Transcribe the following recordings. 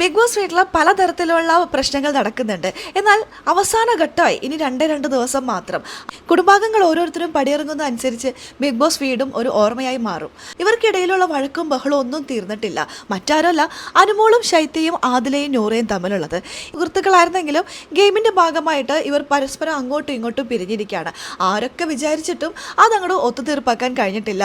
Big boss വീട്ടിൽ പലതരത്തിലുള്ള പ്രശ്നങ്ങൾ നടക്കുന്നുണ്ട്. എന്നാൽ അവസാന ഘട്ടമായി ഇനി രണ്ട് രണ്ട് ദിവസം മാത്രം കുടുംബാംഗങ്ങൾ ഓരോരുത്തരും പടിയിറങ്ങുന്ന അനുസരിച്ച് ബിഗ് ബോസ് വീടും ഒരു ഓർമ്മയായി മാറും. ഇവർക്കിടയിലുള്ള വഴക്കും ബഹളവും ഒന്നും തീർന്നിട്ടില്ല. മറ്റാരല്ല അനുമോളും ശൈത്യയും ആദിലയും നൂറയും തമ്മിലുള്ളത്. സുഹൃത്തുക്കളായിരുന്നെങ്കിലും ഗെയിമിന്റെ ഭാഗമായിട്ട് ഇവർ പരസ്പരം അങ്ങോട്ടും ഇങ്ങോട്ടും പിരിഞ്ഞിരിക്കുകയാണ്. ആരൊക്കെ വിചാരിച്ചിട്ടും അതങ്ങോട്ട് ഒത്തുതീർപ്പാക്കാൻ കഴിഞ്ഞിട്ടില്ല.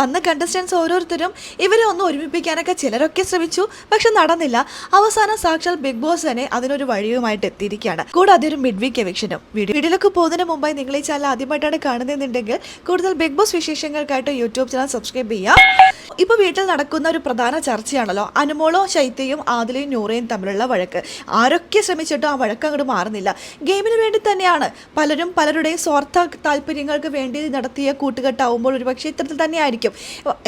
വന്ന കണ്ടസ്റ്റൻസ് ഓരോരുത്തരും ഇവരെ ഒന്ന് ഒരുമിപ്പിക്കാനൊക്കെ ചിലരൊക്കെ ശ്രമിച്ചു പക്ഷെ നടന്നില്ല. അവസാനം സാക്ഷാൽ ബിഗ് ബോസ് തന്നെ അതിനൊരു വഴിയുമായിട്ട് എത്തിയിരിക്കുകയാണ്. കൂടാതെ ഒരു മിഡ് വീക്ക് എവിക്ഷനും വീഡിയോയിലേക്ക് പോകുന്നതിന് മുമ്പായി നിങ്ങൾ ഈ ചാനൽ ആദ്യമായിട്ടാണ് കാണുന്നതെന്നുണ്ടെങ്കിൽ കൂടുതൽ ബിഗ് ബോസ് വിശേഷങ്ങൾക്കായിട്ട് യൂട്യൂബ് ചാനൽ സബ്സ്ക്രൈബ് ചെയ്യാം. ഇപ്പൊ വീട്ടിൽ നടക്കുന്ന ഒരു പ്രധാന ചർച്ചയാണല്ലോ. അനുമോളോ ശൈത്യയും ആദിലയും നൂറയും തമ്മിലുള്ള വഴക്ക്. ആരൊക്കെ ശ്രമിച്ചിട്ടും ആ വഴക്ക് അങ്ങോട്ട് മാറുന്നില്ല. ഗെയിമിന് വേണ്ടി തന്നെയാണ് പലരും പലരുടെയും സ്വാർത്ഥ താല്പര്യങ്ങൾക്ക് വേണ്ടി നടത്തിയ കൂട്ടുകെട്ടാവുമ്പോൾ ഒരുപക്ഷെ ഇത്തരത്തിൽ തന്നെയായിരിക്കും.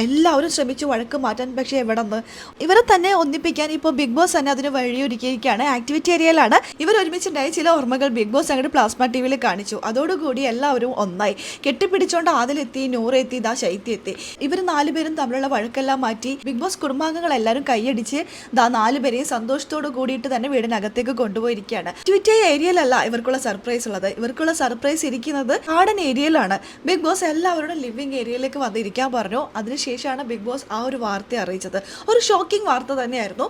എല്ലാവരും ശ്രമിച്ചു വഴക്ക് മാറ്റാൻ പക്ഷേ എവിടെന്ന്? ഇവരെ തന്നെ ഒന്നിപ്പിക്കാൻ ഇപ്പോൾ ബിഗ് ബോസ് തന്നെ അതിന് വഴിയൊരുക്കിയിരിക്കുകയാണ്. ആക്ടിവിറ്റി ഏരിയയിലാണ്. ഇവർ ഒരുമിച്ചുണ്ടായ ചില ഓർമ്മകൾ ബിഗ് ബോസ് അങ്ങോട്ട് പ്ലാസ്മ ടി വിയിൽ കാണിച്ചു. അതോടുകൂടി എല്ലാവരും ഒന്നായി. കെട്ടിപ്പിടിച്ചോണ്ട് ആദിലെത്തി നൂറെത്തി ദാ ശൈത്യ എത്തി ഇവർ നാലുപേരും തമ്മിലുള്ള വഴക്കെല്ലാം മാറ്റി ബിഗ് ബോസ് കുടുംബാംഗങ്ങൾ എല്ലാവരും കൈയടിച്ച് ദാ നാലുപേരെയും സന്തോഷത്തോട് കൂടിയിട്ട് തന്നെ വീടിനകത്തേക്ക് കൊണ്ടുപോയിരിക്കുകയാണ്. ട്വിറ്റർ ഏരിയയിലല്ല ഇവർക്കുള്ള സർപ്രൈസ് ഉള്ളത്. ഇവർക്കുള്ള സർപ്രൈസ് ഇരിക്കുന്നത് ഗാർഡൻ ഏരിയയിലാണ്. ബിഗ് ബോസ് എല്ലാവരുടെ ലിവിംഗ് ഏരിയയിലേക്ക് വന്നിരിക്കാൻ പറഞ്ഞു. അതിനുശേഷമാണ് ബിഗ് ബോസ് ആ ഒരു വാർത്ത അറിയിച്ചത്. ഒരു ഷോക്കിംഗ് വാർത്ത തന്നെയായിരുന്നു.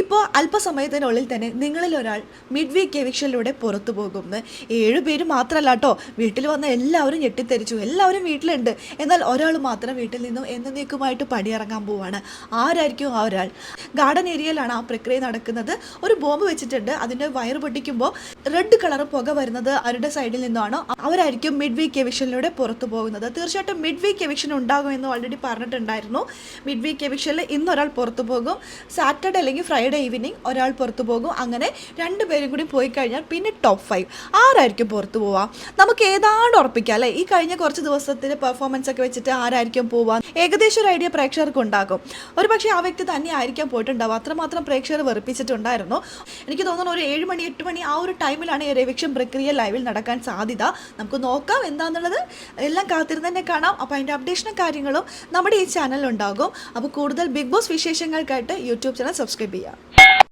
ഇപ്പോൾ അല്പസമയത്തിനുള്ളിൽ തന്നെ നിങ്ങളിൽ ഒരാൾ മിഡ് വീക്ക് എവിക്ഷനിലൂടെ പുറത്തു പോകുമെന്ന് ഏഴ് പേര് മാത്രമല്ല കേട്ടോ. വീട്ടിൽ വന്ന എല്ലാവരും ഞെട്ടിത്തെരിച്ചു എല്ലാവരും വീട്ടിലുണ്ട്. എന്നാൽ ഒരാൾ മാത്രം വീട്ടിൽ നിന്നും. എന്നേക്കുമായിട്ട് പടിയിറങ്ങാൻ പോവാണ്. ആരായിരിക്കും ആ ഒരാൾ? ഗാർഡൻ ഏരിയയിലാണ് ആ പ്രക്രിയ നടക്കുന്നത്. ഒരു ബോംബ് വെച്ചിട്ടുണ്ട്. അതിന്റെ വയർ പൊട്ടിക്കുമ്പോൾ റെഡ് കളർ പുക വരുന്നത് അവരുടെ സൈഡിൽ നിന്നാണ്. അവരായിരിക്കും മിഡ് വീക്ക് എവിക്ഷനിലൂടെ പുറത്തു പോകുന്നത്. തീർച്ചയായിട്ടും മിഡ് വീക്ക് എവിക്ഷൻ ഉണ്ടാകുമെന്ന് ഓൾറെഡി പറഞ്ഞിട്ടുണ്ടായിരുന്നു. മിഡ് വീക്ക് എവിക്ഷനിൽ ഇന്ന് ഒരാൾ പുറത്തു പോകും. സാറ്റർഡേ അല്ലെങ്കിൽ ഫ്രൈഡേ ഈവനിങ് ഒരാൾ പുറത്തു പോകും. അങ്ങനെ രണ്ട് പേരും കൂടി പോയി കഴിഞ്ഞാൽ പിന്നെ ടോപ്പ് ഫൈവ്. ആരായിരിക്കും പുറത്തു പോവാം? നമുക്ക് ഏതാണ്ട് ഉറപ്പിക്കാം അല്ലേ? ഈ കഴിഞ്ഞ കുറച്ച് ദിവസത്തിന്റെ പെർഫോമൻസ് ഒക്കെ വെച്ചിട്ട് ആരായിരിക്കും പോവാം? ഏകദേശം ഒരു ഐഡിയ പ്രേക്ഷകർക്ക് ഉണ്ടാകും ഒരു പക്ഷേ ആ വ്യക്തി തന്നെ ആയിരിക്കാം പോയിട്ടുണ്ടാവും അത്രമാത്രം പ്രേക്ഷകർ വെറുപ്പിച്ചിട്ടുണ്ടായിരുന്നു. എനിക്ക് തോന്നുന്നു ഒരു ഏഴ് മണി എട്ട് മണി ആ ഒരു ടൈമിലാണ് ഈ രവിക്ഷം പ്രക്രിയ ലൈവിൽ നടക്കാൻ സാധ്യത. നമുക്ക് നോക്കാം എന്താണെന്നുള്ളത് എല്ലാം കാത്തിരുന്ന് തന്നെ കാണാം. അപ്പോൾ അതിന്റെ അപ്ഡേഷനും കാര്യങ്ങളും നമ്മുടെ ഈ ചാനലിൽ ഉണ്ടാകും. അപ്പോൾ കൂടുതൽ ബിഗ് ബോസ് വിശേഷങ്ങൾക്കായിട്ട് യൂട്യൂബ് ചാനൽ സബ്സ്ക്രൈബ് ചെയ്യാം